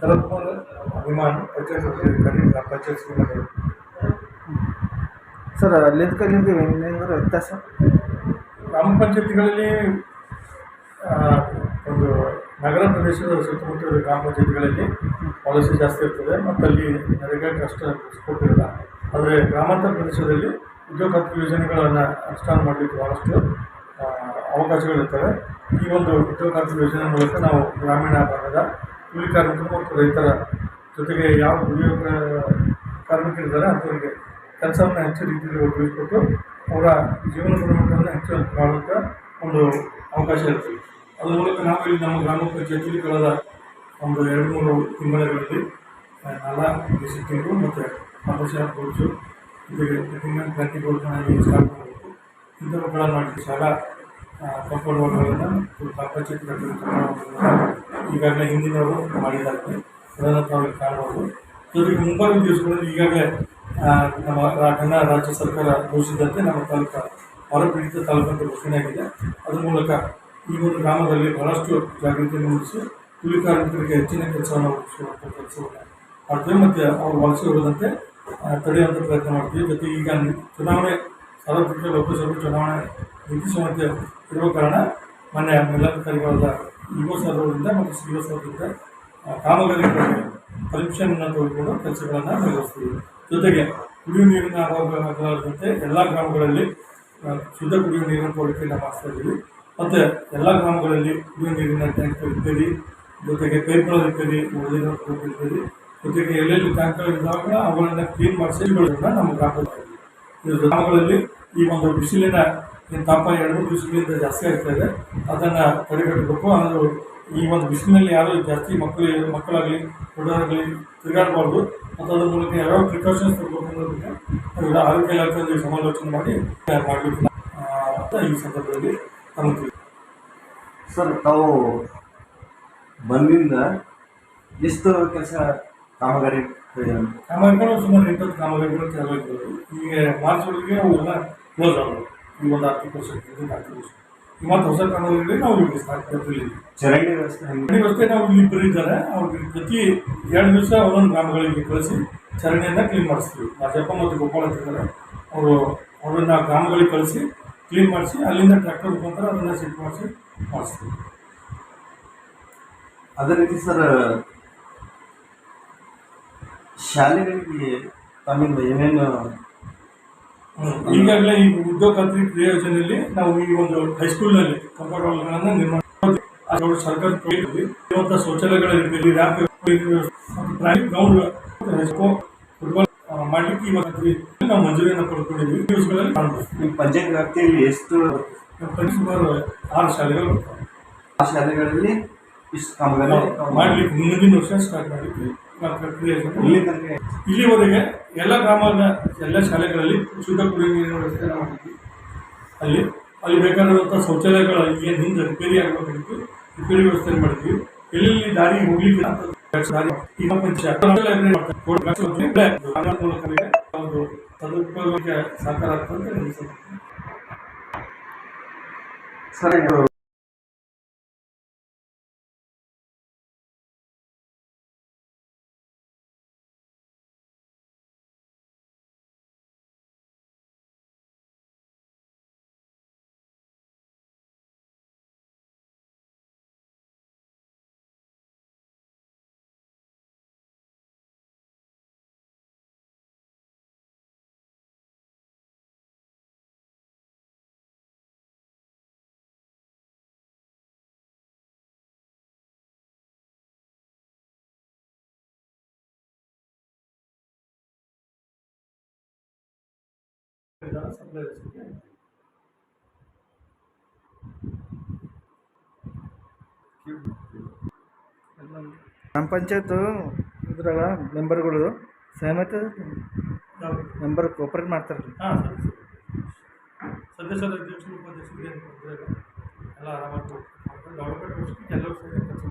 ಶರತ್ ವಿಮಾನ ಪರ್ಚೇಸ್ ಪಂಚಾಯತ್ ಗ್ರಾಮ ಪಂಚಾಯತ್ ಸರ್ ಅಲ್ಲಿಂದ ನಿಮಗೆ ಏನೇನಾದರೂ ವ್ಯತ್ಯಾಸ? ಗ್ರಾಮ ಪಂಚಾಯತಿಗಳಲ್ಲಿ ಒಂದು ನಗರ ಪ್ರದೇಶದ ಸುತ್ತಮುತ್ತ ಗ್ರಾಮ ಪಂಚಾಯತಿಗಳಲ್ಲಿ ಪಾಲಿಸಿ ಜಾಸ್ತಿ ಇರ್ತದೆ ಮತ್ತು ಅಲ್ಲಿ ನರೇಗಾಕ್ಕೆ ಅಷ್ಟು ಸ್ಕೋಪ್ ಇರಲ್ಲ. ಆದರೆ ಗ್ರಾಮಾಂತರ ಪ್ರದೇಶದಲ್ಲಿ ಉದ್ಯೋಗ ಖಾತ್ರಿ ಯೋಜನೆಗಳನ್ನು ಅನುಷ್ಠಾನ ಮಾಡಲಿಕ್ಕೆ ಭಾಳಷ್ಟು ಅವಕಾಶಗಳಿರ್ತವೆ. ಈ ಒಂದು ಉದ್ಯೋಗ ಖಾತ್ರಿ ಯೋಜನೆ ಮೂಲಕ ನಾವು ಗ್ರಾಮೀಣ ಭಾಗದ ಕೂಲಿ ಕಾರ್ಮಿಕರು ಮತ್ತು ರೈತರ ಜೊತೆಗೆ ಯಾವ ಉದ್ಯೋಗ ಕಾರ್ಮಿಕರಿದ್ದಾರೆ ಅಂಥವರಿಗೆ ಕೆಲಸವನ್ನು ಹೆಚ್ಚು ರೀತಿಯಲ್ಲಿ ಒದಗಿಸ್ಕೊಟ್ಟು ಅವರ ಜೀವನ ಗುಣಮಟ್ಟವನ್ನು ಹೆಚ್ಚು ಮಾಡುವಂಥ ಒಂದು ಅವಕಾಶ ಇರ್ತದೆ ಅದ್ರ ಮೂಲಕ ನಾವು ಇಲ್ಲಿ ನಮ್ಮ ಗ್ರಾಮ ಪಂಚಾಯತಿಯಲ್ಲಿ ಕಳೆದ ಒಂದು ಎರಡು ಮೂರು ತಿಂಗಳಲ್ಲಿ ನಾಲ್ಕು ತಿಂಗಳು ಮತ್ತು ಆಪರೇಷನ್ ಕೋರ್ಸು ಜೊತೆಗೆ ಕ್ರಾಂತಿ ಕೋರ್ಸ್ಗಳನ್ನು ಸ್ಟಾರ್ಟ್ ಮಾಡಬೇಕು ಇಂಥವುಗಳನ್ನು ಮಾಡಿ ಶಾಲಾ ಕಂಪೌಂಡ್ ವಾರ್ಡ್ಗಳನ್ನು ಗ್ರಾಮ ಪಂಚಾಯತಿ ಕಟ್ಟಡ ಈಗಾಗಲೇ ಹಿಂದಿನವರು ಮಾಡಿದ್ದಾರೆ. ಅದನ್ನು ತಾವು ಕಾಣಬಹುದು. ಜೊತೆಗೆ ಮುಂಬರುವ ದಿವಸಗಳಲ್ಲಿ ಈಗಾಗಲೇ ನಮ್ಮ ಕನ್ನಡ ರಾಜ್ಯ ಸರ್ಕಾರ ಘೋಷಿಸಿದಂತೆ ನಮ್ಮ ತಾಲೂಕು ಹೊರಪೀಡಿತ ತಾಲೂಕು ಅಂತ ಘೋಷಣೆ ಆಗಿದೆ. ಅದ್ರ ಮೂಲಕ ಈ ಒಂದು ಗ್ರಾಮದಲ್ಲಿ ಬಹಳಷ್ಟು ಜಾಗೃತಿಯನ್ನು ಮೂಡಿಸಿ ಕೂಲಿ ಕಾರ್ಮಿಕರಿಗೆ ಹೆಚ್ಚಿನ ಕೆಲಸವನ್ನು ಒದಗಿಸುವಂಥ ಕೆಲಸವನ್ನು ಮಾಡ್ತೀವಿ. ಮತ್ತು ಅವರು ವಲಸೆ ಹೋಗದಂತೆ ಆ, ತಡೆಯುವಂಥ ಪ್ರಯತ್ನ ಮಾಡ್ತೀವಿ. ಜೊತೆಗೆ ಈಗ ಚುನಾವಣೆ ಸಾರ್ವತ್ರಿಕ ಲೋಕಸಭೆ ಚುನಾವಣೆ ಸಂಹಿತೆ ಇರುವ ಕಾರಣ ಮೊನ್ನೆ ಮೇಲಾಧಿಕಾರಿಗಳಾದ ಇಒ ಸರ್ವರಿಂದ ಮತ್ತು ಸಿ ಒ ಸರ್ವರಿಂದ ಕಾಮಗಾರಿಗಳಿಗೆ ಪರೀಕ್ಷೆಯನ್ನು ತೆಗೆದುಕೊಂಡು ಕೆಲಸಗಳನ್ನು ನಿರ್ವಹಿಸ್ತೀವಿ. ಜೊತೆಗೆ ಕುಡಿಯುವ ನೀರಿನ ಅಭಾವ ಆಗಲಾರದಂತೆ ಎಲ್ಲ ಗ್ರಾಮಗಳಲ್ಲಿ ಶುದ್ಧ ಕುಡಿಯುವ ನೀರಿನ ಪೂರೈಕೆಯನ್ನು ಮಾಡಿಸ್ತಾ ಇದ್ದೀವಿ. ಮತ್ತು ಎಲ್ಲ ಗ್ರಾಮಗಳಲ್ಲಿ ಕುಡಿಯುವ ನೀರಿನ ಟ್ಯಾಂಕ್ ರಿಪೇರಿ ಜೊತೆಗೆ ಪೈಪ್ಗಳ ಇರ್ತದೆ ಉಳಿದಿರೋ ರಿಪೇರಿ ಜೊತೆಗೆ ಎಲ್ಲೆಲ್ಲಿ ಟ್ಯಾಂಕ್ಗಳು ಇದ್ದಾಗ ಅವುಗಳನ್ನು ಕ್ಲೀನ್ ಮಾಡಿಸಿ ನಮ್ಮ ಗ್ರಾಮಗಳಲ್ಲಿ ಈ ಒಂದು ಬಿಸಿಲಿನ ಏನು ತಾಪ ಎರಡು ಬಿಸಿಲಿಂದ ಜಾಸ್ತಿ ಆಗ್ತಾ ಇದೆ. ಅದನ್ನು ತಡೆಗಟ್ಟಬೇಕು. ಅಂದರೆ ಈ ಒಂದು ಬಿಸಿಲಿನಲ್ಲಿ ಯಾರು ಜಾಸ್ತಿ ಮಕ್ಕಳು ಮಕ್ಕಳಾಗಲಿ ಹುಡುಗರಾಗಲಿ ತಿರುಗಾಡಬಾರ್ದು. ಮತ್ತು ಅದ್ರ ಮೂಲಕ ಯಾವ್ಯಾವ ಪ್ರಿಕಾಷನ್ಸ್ ತಗೋಬೇಕು ಅನ್ನೋದಕ್ಕೆ ಆರೋಗ್ಯ ಇಲಾಖೆಯಲ್ಲಿ ಸಮಾಲೋಚನೆ ಮಾಡಿ ಮಾಡಬೇಕು ಅಂತ ಈ ಸಂದರ್ಭದಲ್ಲಿ ನಮಗೆ ಸರ್ ತಾವು ಬಂದಿಂದ ಎಷ್ಟು ಕೆಲಸ ಕಾಮಗಾರಿ? ಕಾಮಗಾರಿಗಳು ಸುಮಾರು ಎಂಟತ್ತು ಕಾಮಗಾರಿಗಳು ಚಾಲು ಆಗ್ತದೆ ಈಗ ಮಾರ್ಚ್ ಒಳಗೆ ಅವೆಲ್ಲ ಕ್ಲೋಸ್ ಆದವು. ಈ ಒಂದು ಆರ್ಥಿಕ ಶಕ್ತಿ ಆರ್ಥಿಕ ವರ್ಷ ಈ ಮತ್ತು ಹೊಸ ಕಾಮಗಾರಿಗಳಿಗೆ ನಾವು ಇಲ್ಲಿ ಚರಂಡಿ ವ್ಯವಸ್ಥೆ ಚರಂಡಿ ವ್ಯವಸ್ಥೆ ನಾವು ಇಲ್ಲಿ ಇಬ್ಬರು ಇದ್ದಾರೆ. ಅವ್ರಿಗೆ ಪ್ರತಿ ಎರಡು ದಿವಸ ಒಂದೊಂದು ಗ್ರಾಮಗಳಿಗೆ ಕಳಿಸಿ ಚರಂಡಿಯನ್ನು ಕ್ಲೀನ್ ಮಾಡಿಸ್ತೀವಿ. ರಾಜಪ್ಪ ಮತ್ತು ಗೋಪಾಲ್ ಇದ್ದಾರೆ. ಅವರು ಅವರನ್ನ ಗ್ರಾಮಗಳಿಗೆ ಕಳಿಸಿ ಕ್ಲೀನ್ ಮಾಡಿಸಿ ಅಲ್ಲಿಂದ ಟ್ರ್ಯಾಕ್ಟರ್ ಮುಖಾಂತರ ಅದನ್ನು ಸೆಟ್ ಮಾಡಿಸಿ ಮಾಡಿಸ್ತೀವಿ. ಅದೇ ರೀತಿ ಸರ್ ಶಾಲೆಗಳಿಗೆ ತಮ್ಮಿಂದ ಏನೇನು ಈಗಾಗಲೇ ಈ ಉದ್ಯೋಗ ಖಾತ್ರಿ ಕ್ರಿಯಾ ಯೋಜನೆಯಲ್ಲಿ ನಾವು ಈ ಒಂದು ಹೈಸ್ಕೂಲ್ನಲ್ಲಿ ಕಂಪ್ಯೂಟರ್ ಹಾಲ್ಗಳನ್ನು ನಿರ್ಮಾಣ ಮಾಡಿದ್ವಿ. ಸರ್ಕಾರ ಇರುವಂತಹ ಶೌಚಾಲಯಗಳ ರೀತಿಯಲ್ಲಿ ರ್ಯಾಪ್ ಗ್ರೌಂಡ್ ಫುಟ್ಬಾಲ್ ಮಾಡಲಿಕ್ಕೆ ಇವಾಗ ನಾವು ಮಂಜೂರಿಯನ್ನು ಪಡ್ಕೊಂಡಿದ್ವಿ. ಈ ದಿವಸಗಳಲ್ಲಿ ಈ ಪಂಚಾಯತ್ ವ್ಯಾಪ್ತಿಯಲ್ಲಿ ಎಷ್ಟು ಸುಮಾರು ಆರು ಶಾಲೆಗಳು ಆ ಶಾಲೆಗಳಲ್ಲಿ ಇಷ್ಟು ಕಾಮಗಾರಿ ಮಾಡ್ಲಿಕ್ಕೆ ಮುಂದಿನ ವರ್ಷ ಸ್ಟಾರ್ಟ್ ಯೋಜನೆ ಇಲ್ಲಿ ತನಕ ಇಲ್ಲಿವರೆಗೆ ಎಲ್ಲ ಗ್ರಾಮದ ಎಲ್ಲ ಶಾಲೆಗಳಲ್ಲಿ ಶುದ್ಧ ಕುಡಿಯುವ ನೀರಿನ ವ್ಯವಸ್ಥೆ ಮಾಡಿದ್ವಿ. ಅಲ್ಲಿ ಅಲ್ಲಿ ಬೇಕಾದಂಥ ಶೌಚಾಲಯಗಳ ಹಿಂದೆ ರಿಪೇರಿ ಆಗಬೇಕಾಗಿತ್ತು ರಿಪೇರಿ ವ್ಯವಸ್ಥೆ ಮಾಡಿದ್ವಿ. ಎಲ್ಲೆಲ್ಲಿ ದಾರಿ ಹೋಗ್ಲಿಕ್ಕೆ ಈಗ ಸಹಕಾರ ಆಗ್ತದೆ. ಸರ್ ಇದು ಸಪ್ಲೈ ರಸ್ತೆಗೆ ಗ್ರಾಮ ಪಂಚಾಯತ್ ಇದ್ರಾಗ ಮೆಂಬರ್ಗಳು ಸಹಮತ ಮೆಂಬರ್ ಕೋಪರೇಟ್ ಮಾಡ್ತಾರೆ ಸದಸ್ಯರ ಅಧ್ಯಕ್ಷರು, ಉಪಾಧ್ಯಕ್ಷರು ಎಲ್ಲ ಆರಾಮಾಗಿ ಎಲ್ಲರೂ ಸೇರಿ ಕೆಲಸ